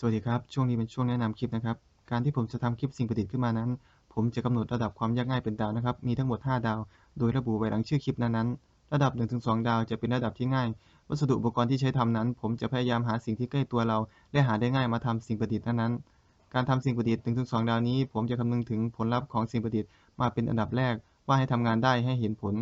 สวัสดีครับ ช่วงนี้เป็นช่วงแนะนำคลิปนะครับ การที่ผมจะทำคลิปสิ่งประดิษฐ์ขึ้นมานั้น ผมจะกำหนดระดับความยากง่ายเป็นดาวนะครับ มีทั้งหมด 5 ดาว โดยระบุไว้หลังชื่อคลิปนั้นๆ ระดับ 1-2 ดาวจะเป็นระดับที่ง่าย วัสดุอุปกรณ์ที่ใช้ทำนั้น ผมจะพยายามหาสิ่งที่ใกล้ตัวเรา และหาได้ง่ายมาทำสิ่งประดิษฐ์นั้นๆ การทำสิ่งประดิษฐ์ 1-2 ดาวนี้ ผมจะคำนึงถึงผลลัพธ์ของสิ่งประดิษฐ์มาเป็นอันดับแรก ว่าให้ทำงานได้ให้เห็นผล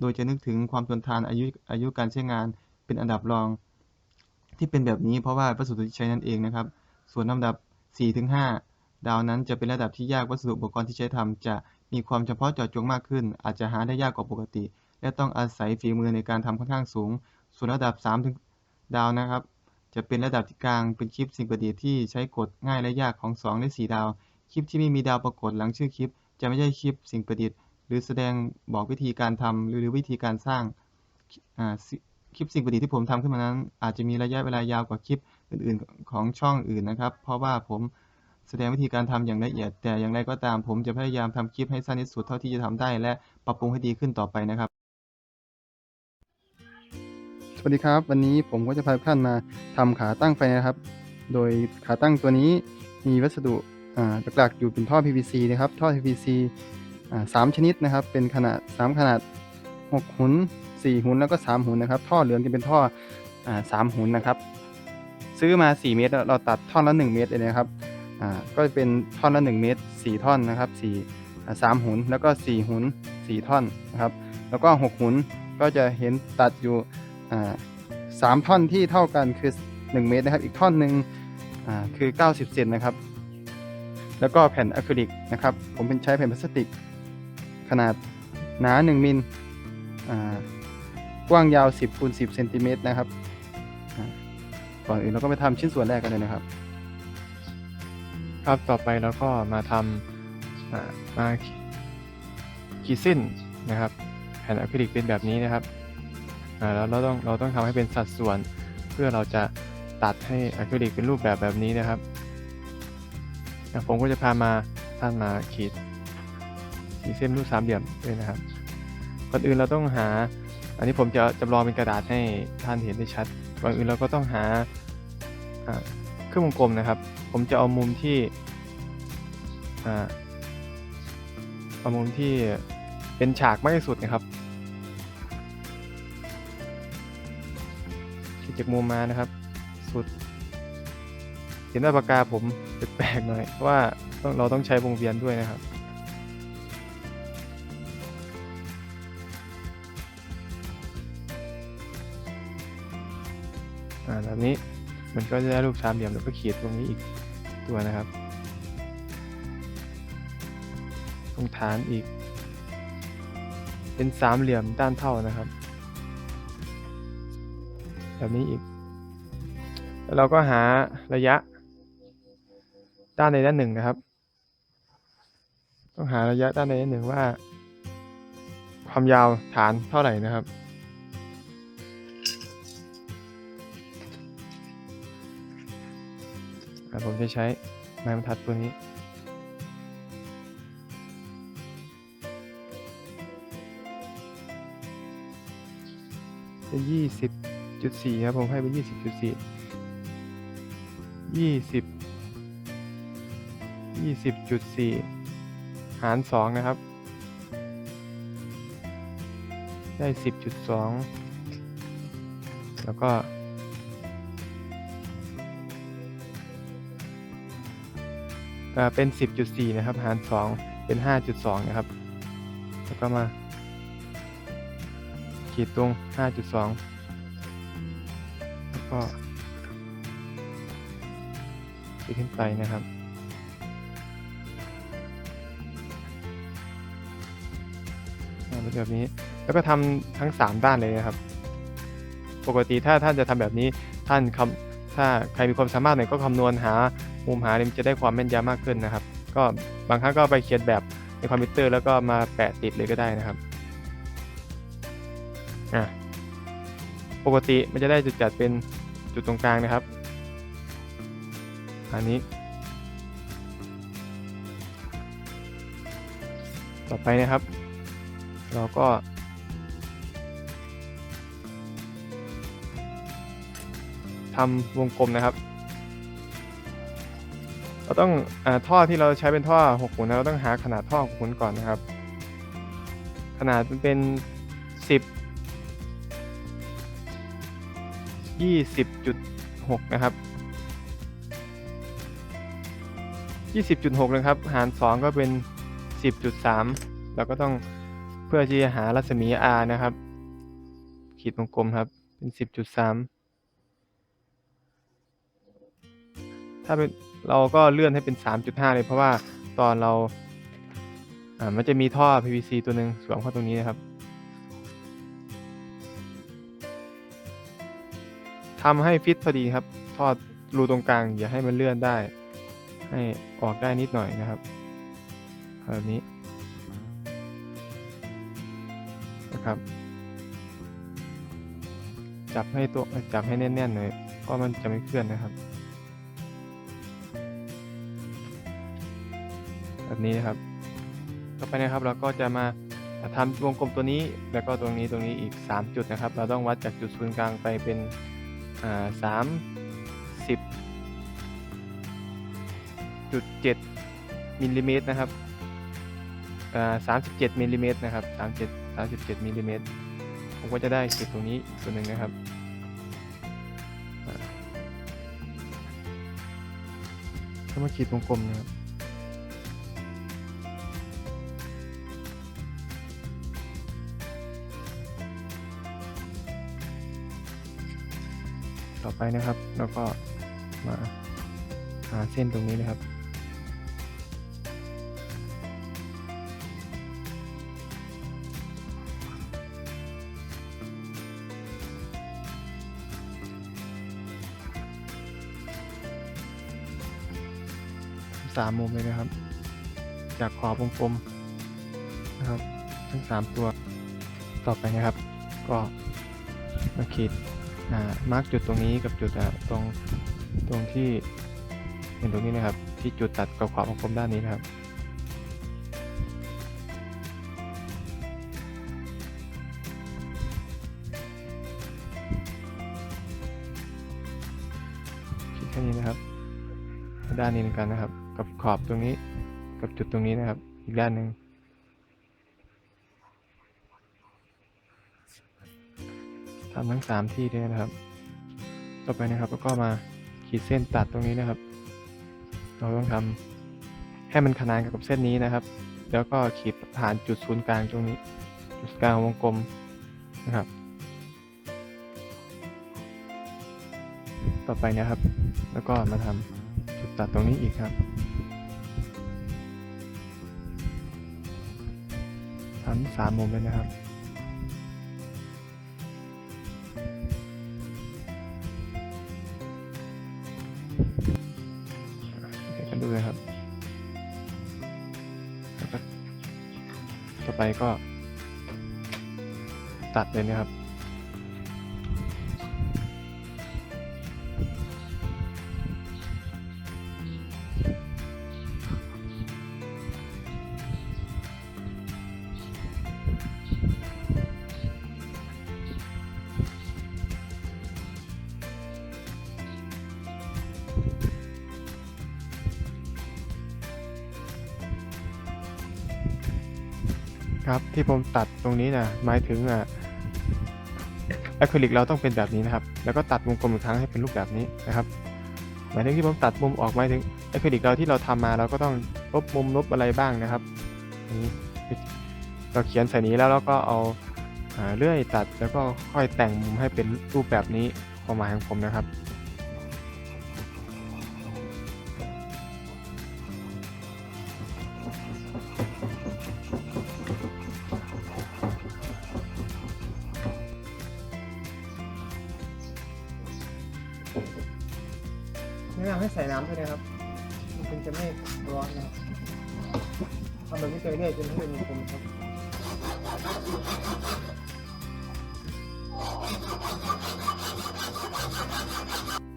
โดยจะนึกถึงความทนทานอายุอายุการใช้งาน เป็นอันดับรอง ที่เป็นแบบนี้เพราะว่าวัสดุที่ใช้นั่นเองนะครับ ส่วนลำดับ 4-5 ดาวนั้นจะเป็นระดับที่ยากวัสดุอุปกรณ์ที่ใช้ทำจะมีความเฉพาะเจาะจงมากขึ้น อาจจะหาได้ยากกว่าปกติ และต้องอาศัยฝีมือในการทำค่อนข้างสูง ส่วนระดับ3ถึงดาวนะครับ จะเป็นระดับที่กลางเป็นคลิปสิ่งประดิษฐ์ที่ใช้กดง่ายและยากของ 2 และ 4 ดาว คลิปที่ไม่มีดาวปรากฏหลังชื่อคลิป จะไม่ใช่คลิปสิ่งประดิษฐ์ หรือแสดงบอกวิธีการทำหรือวิธีการสร้างคลิปสิ่งประดิษฐ์ที่ผมทำขึ้นมานั้น อาจจะมีระยะเวลายาวกว่าคลิป อื่นๆของช่องอื่นนะครับ เพราะว่าผมแสดงวิธีการทำอย่างละเอียด แต่อย่างไรก็ตามผมจะพยายามทำคลิปให้สั้นที่สุดเท่าที่จะทำได้ และปรับปรุงให้ดีขึ้นต่อไปนะครับ สวัสดีครับ วันนี้ผมก็จะพาทุกท่านมาทำขาตั้งไฟนะครับ โดยขาตั้งตัวนี้มีวัสดุหลักๆอยู่เป็นท่อ PVC นะครับ ท่อ PVC อสามชนิดนะครับ เป็นขนาด 3 ขนาด 6 หุน4 หุนแล้วก็ 3 หุนนะครับ ท่อเหลืองจะเป็นท่ออ่าสามหุนนะครับ ซื้อมา 4 เมตร เราตัดท่อนละ 1 เมตรเลยนะครับอ่าก็จะเป็นท่อนละ 1 เมตร 4 ท่อนนะครับ4สามหุนแล้วก็ 4 หุน 4 ท่อนนะครับ แล้วก็ 6 หุนก็จะเห็นตัดอยู่อ่าสามท่อนที่เท่ากันคือ 1 เมตรนะครับ อีกท่อนหนึ่งอ่าคือ 90 เซนนะครับ แล้วก็แผ่นอะคริลิกนะครับ ผมเป็นใช้แผ่นพลาสติก ขนาดหนา 1 มิลอ่ากว้างยาว 10คูณ10เซนติเมตรนะครับ ก่อนอื่นเราก็ไปทำชิ้นส่วนแรกกันเลยนะครับ ครับต่อไปเราก็มาทำมาขีดเส้นนะครับ แผ่นอะคริลิกเป็นแบบนี้นะครับแล้วเราต้องเราต้องทำให้เป็นสัดส่วน เพื่อเราจะตัดให้อะคริลิกเป็นรูปแบบแบบนี้นะครับผมก็จะพามาท่านมาขีดขีดเส้นรูปสามเหลี่ยมด้วยนะครับก่อนอื่นเราต้องหา อันนี้ผมจะจำลองเป็นกระดาษให้ท่านเห็นได้ชัด ก่อนอื่นเราก็ต้องหาเครื่องวงกลมนะครับ ผมจะเอามุมที่เอามุมที่เป็นฉากมากที่สุดนะครับขีดจากมุมมานะครับ สุด เห็นว่าปากกาผมแปลกๆหน่อยว่าเราต้องใช้วงเวียนด้วยนะครับ อ่าแบบนี้มันก็จะได้รูปสามเหลี่ยมแล้วก็ขีดตรงนี้อีกตัวนะครับ ตรงฐานอีก เป็นสามเหลี่ยมด้านเท่านะครับ แบบนี้อีก แล้วเราก็หาระยะ ด้านใดด้านหนึ่งนะครับ ต้องหาระยะด้านใดด้านหนึ่งว่า ความยาวฐานเท่าไหร่นะครับ อะผมจะใช้ไม้บรรทัดตัวนี้ เป็นยี่สิบจุดสี่ครับ ผมให้เป็นยี่สิบจุดสี่ยี่สิบยี่สิบจุดสี่หารสองนะครับ ได้สิบจุดสองแล้วก็ เป็น 10.4 นะครับ หาร 2 เป็น 5.2 นะครับ แล้วก็มา ขีดตรง 5.2 แล้วก็ขีดขึ้นไปนะครับเป็นแบบนี้ แล้วก็ทำทั้ง 3 ด้านเลยนะครับ ปกติถ้าท่านจะทำแบบนี้ท่านคำถ้าใครมีความสามารถหน่อยก็คำนวณหา มุมหาเนี่ยมันจะได้ความแม่นยำมากขึ้นนะครับ ก็บางครั้งก็ไปเขียนแบบในคอมพิวเตอร์แล้วก็มาแปะติดเลยก็ได้นะครับอะปกติมันจะได้จุดจัดเป็นจุดตรงกลางนะครับ อันนี้ ต่อไปนะครับ เราก็ทำวงกลมนะครับ เราต้องอท่อที่เราใช้เป็นท่อหกขุนนะเราต้องหาขนาดท่อหกขุนก่อนนะครับ ขนาดมันเป็นสิบยี่สิบจุดหกนะครับยี่สิบจุดหกนะครับ หารสองก็เป็นสิบจุดสามเราก็ต้องเพื่อที่จะหารัศมี r นะครับ ขีดวงกลมครับ เป็นสิบจุดสามถ้าเป็น เราก็เลื่อนให้เป็นสามจุดห้าเลยเพราะว่าตอนเราอ่ามันจะมีท่อ PVC ตัวหนึ่งสวมเข้าตรงนี้นะครับทำให้ฟิตพอดีครับท่อรูตรงกลางอย่าให้มันเลื่อนได้ ให้ออกได้นิดหน่อยนะครับแบบนี้นะครับ จับให้ตัวจับให้แน่นๆหน่อยเพราะมันจะไม่เคลื่อนนะครับ แบบนี้นะครับ ต่อไปนะครับเราก็จะมาทำวงกลมตัวนี้แล้วก็ตรงนี้ตรงนี้อีก 3 จุดนะครับ เราต้องวัดจากจุดศูนย์กลางไปเป็นสามสิบจุดเจ็ดมิลลิเมตรนะครับสามสิบเจ็ดมิลลิเมตรนะครับสามเจ็ดสามสิบเจ็ดมิลลิเมตรผมก็จะได้ขีดตรงนี้ส่วนหนึ่งนะครับอ่ามาขีดวงกลมนะครับ ต่อไปนะครับ แล้วก็มาหาเส้นตรงนี้นะครับสามมุมเลยนะครับ จากขอบวงกลมนะครับ ทั้งสามตัวต่อไปนะครับ ก็มาขีด มาร์กจุดตรงนี้กับจุดตรงตรงที่เห็นตรงนี้นะครับ ที่จุดตัดกับขอบวงกลมด้านนี้นะครับขีดแค่นี้นะครับ ด้านนี้เหมือนกันนะครับ กับขอบตรงนี้กับจุดตรงนี้นะครับ อีกด้านหนึ่ง ทำทั้งสามที่ด้วยนะครับ ต่อไปนะครับแล้วก็มาขีดเส้นตัดตรงนี้นะครับ เราต้องทำให้มันขนานกับเส้นนี้นะครับ แล้วก็ขีดผ่านจุดศูนย์กลางตรงนี้ จุดกลางวงกลมนะครับ ต่อไปนะครับ แล้วก็มาทำจุดตัดตรงนี้อีกครับทำสามมุมเลยนะครับ ให้กันดูเลยครับแล้วก็ต่อไปก็ ตัดเลยนะครับ ครับที่ผมตัดตรงนี้นะหมายถึงอะอะคริลิกเราต้องเป็นแบบนี้นะครับ แล้วก็ตัดวงกลมอีกครั้งให้เป็นรูปแบบนี้นะครับ หมายถึงที่ผมตัดมุมออกหมายถึงอะคริลิกเราที่เราทำมาเราก็ต้องลบมุมลบอะไรบ้างนะครับนี่เราเขียนใส่นี้แล้วเราก็เอาเลื่อยตัดแล้วก็ค่อยแต่งมุมให้เป็นรูปแบบนี้ความหมายของผมนะครับ おめでとうございます。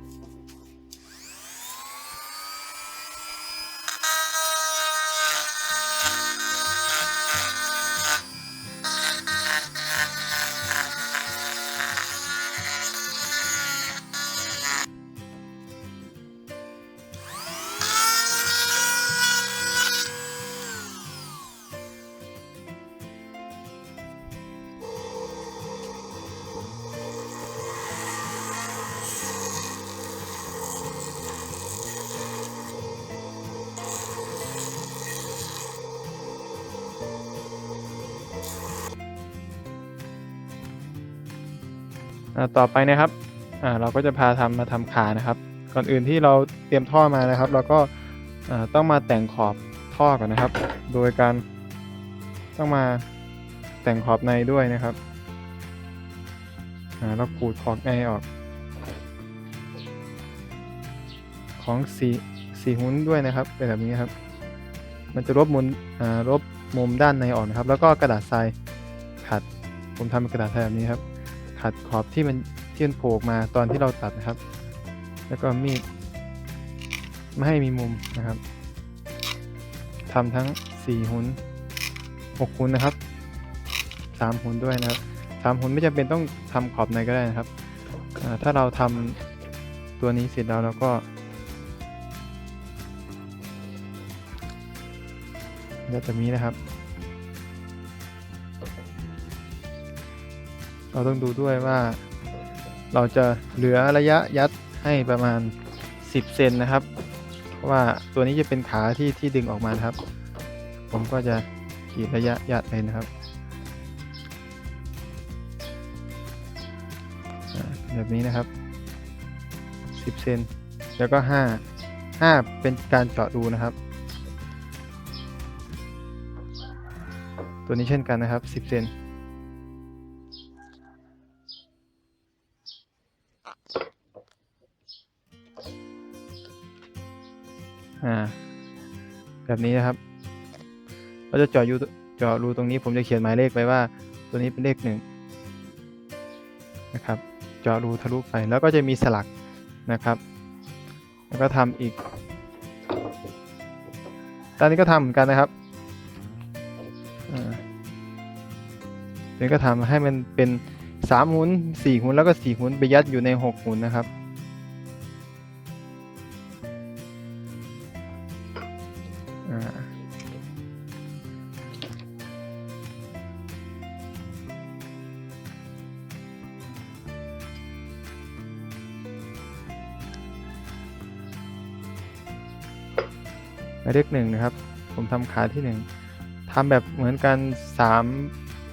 ต่อไปนะครับเราก็จะพาทำมาทำขานะครับ ก่อนอื่นที่เราเตรียมท่อมานะครับ เราก็ต้องมาแต่งขอบท่อก่อนนะครับ โดยการต้องมาแต่งขอบในด้วยนะครับเราขูดขอบในออก ของสีสีหุ้นด้วยนะครับเป็นแบบนี้ครับ มันจะลบมุมลบมุมด้านในออกนะครับ แล้วก็กระดาษทรายขัด ผมทำเป็นกระดาษทรายแบบนี้ครับ ขัดขอบที่มันที่มันโผล่มาตอนที่เราตัดนะครับ แล้วก็มีดไม่ให้มีมุมนะครับทำทั้ง 4 หุน6หุนนะครับ 3 หุนด้วยนะครับ 3 หุนไม่จำเป็นต้องทำขอบในก็ได้นะครับ ถ้าเราทำตัวนี้เสร็จแล้วเราก็ยัดแบบนี้นะครับ เราต้องดูด้วยว่า เราจะเหลือระยะยัดให้ประมาณ 10 เซนนะครับ เพราะว่าตัวนี้จะเป็นขาที่ที่ดึงออกมาครับ ผมก็จะขีดระยะยัดเลยนะครับแบบนี้นะครับ 10 เซน แล้วก็ 5 5 เป็นการเจาะรูนะครับ ตัวนี้เช่นกันนะครับ 10 เซน อ่า แบบนี้นะครับเราจะเจาะยูเจาะรูตรงนี้ผมจะเขียนหมายเลขไปว่า ตัวนี้เป็นเลขหนึ่งนะครับ เจาะรูทะลุไปแล้วก็จะมีสลักนะครับ แล้วก็ทำอีกตอนนี้ก็ทำเหมือนกันนะครับอ่าตัวนี้ก็ทำให้มันเป็นสามหุนสี่หุนแล้วก็สี่หุนไปยัดอยู่ในหกหุนนะครับายเลขหนึ่งนะครับ ผมทำขาที่หนึ่งทำแบบเหมือนกันสาม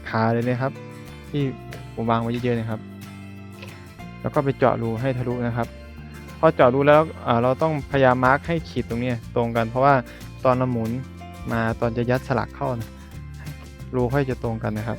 ขาเลยนะครับ ที่ผมวางไว้เยอะๆนะครับ แล้วก็ไปเจาะรูให้ทะลุนะครับพอเจาะรูแล้วเราต้องพยายามมาร์กให้ขีดตรงนี้ตรงกัน เพราะว่าตอนเราหมุนมาตอนจะยัดสลักเข้านะรูค่อยจะตรงกันนะครับ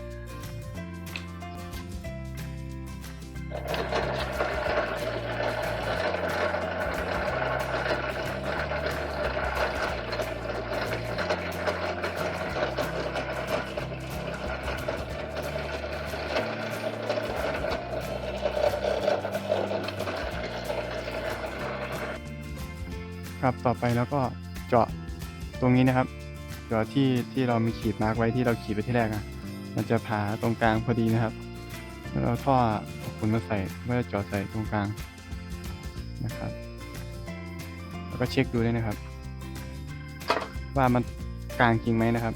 ครับต่อไปแล้วก็เจาะตรงนี้นะครับ เจาะที่ที่เรามีขีดมาร์กไว้ที่เราขีดไปที่แรกอะมันจะผ่าตรงกลางพอดีนะครับแล้วเราท่อขุนมาใส่เมื่อเจาะใส่ตรงกลางนะครับ แล้วก็เช็คดูด้วยนะครับ ว่ามันกลางจริงไหมนะครับ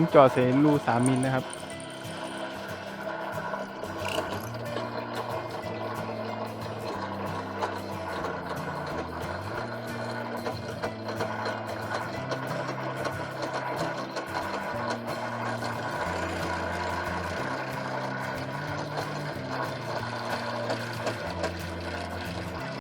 ผมเจาะเสรูสามมิลนะครับ